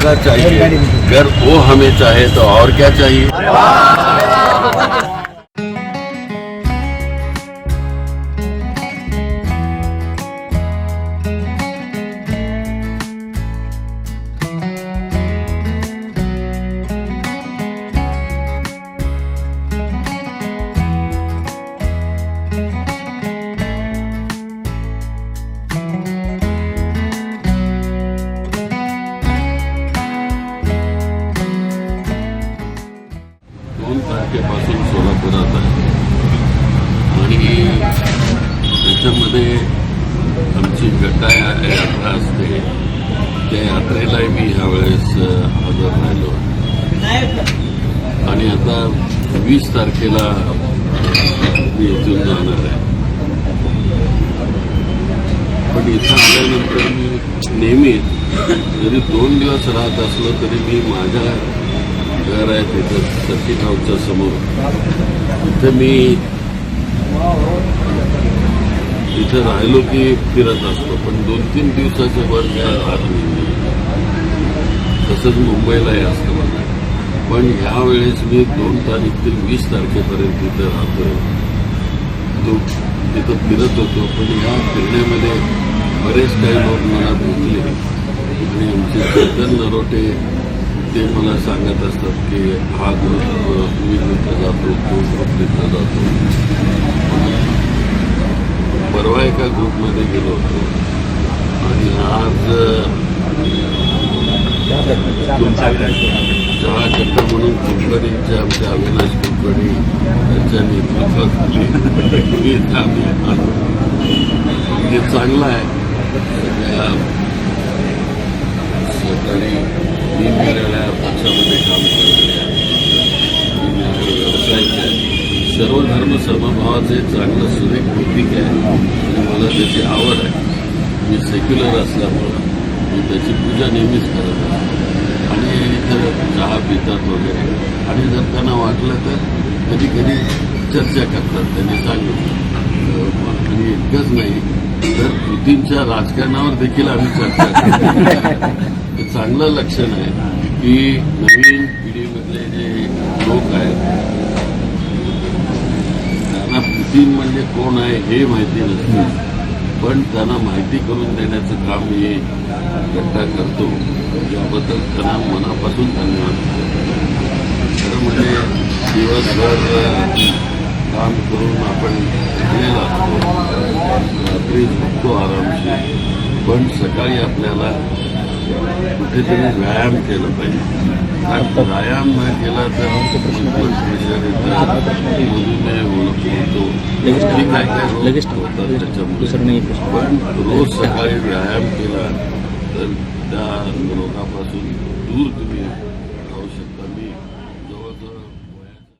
मौका चाहिए? अगर वो हमें चाहे तो और क्या चाहिए? तारखेपासून आहे आणि त्याच्यामध्ये आमची गटा यात्रा असते. त्या यात्रेलाही मी ह्यावेळेस हजर राहिलो. आणि आता वीस तारखेला मी इथून जाणार आहे. पण इथं आल्यानंतर मी नेहमी जरी दोन दिवस राहत असलो तरी मी माझ्या घर आहे तिथं सर्किट हाऊसच्या समोर. तिथं मी तिथं राहिलो की फिरत असतो पण दोन तीन दिवसाच्या वर काय राहत नाही. तसंच मुंबईलाही असतं. मला पण ह्या वेळेस मी दोन तारीख ते वीस तारखेपर्यंत तिथं राहतोय. तो तिथं फिरत होतो पण ह्या फिरण्यामध्ये बरेच काही लोक मला भेटले. आणि आमचे चेतन नरोटे ते मला सांगत असतात की हा ग्रुप तुम्ही घेतला जातो तो ग्रुप जातो. परवा एका ग्रुपमध्ये गेलो होतो. आणि आज चहा चक्कर म्हणून कुलकर्णीचे आमचे अविनाश कुलकर्णी यांच्या नेतृत्वात आम्ही आलो. हे चांगलं आहे सगळ्या सकाळी निरनिराळ्या पक्षामध्ये काम करणाऱ्या निरनिराळ्या व्यावसायिक आहेत सर्व धर्म समभावाचे चांगलं सुरेख प्रतीक आहे. आणि मला त्याची आवड आहे. मी सेक्युलर असल्यामुळं मी त्याची पूजा नेहमीच करत असतो. आणि इथं चहा पितात वगैरे. आणि जर त्यांना वाटलं तर कधी कधी चर्चा करतात. त्यांनी सांगितलं. आणि इतकंच नाही तर कृतींच्या राजकारणावर देखील आम्ही चर्चा करतो. हे चांगलं लक्षण आहे की नवीन पिढीमधले जे लोक आहेत तीन म्हणजे कोण आहे हे माहिती नसते. पण त्यांना माहिती करून देण्याचं काम मी गट्टा करतो. याबद्दल त्यांना मनापासून धन्यवाद. खरं म्हणजे दिवसभर काम करून आपण थकलेला असतो रात्री झोपतो आरामशी पण सकाळी आपल्याला कुठेतरी व्यायाम केला पाहिजे. व्यायाम नाही केला तर काय लगेच त्याच्यामुळे नाही पण रोज सकाळी व्यायाम केला तर त्या रोगापासून दूर तुम्ही राहू शकता मी जवळजवळ वयाच्या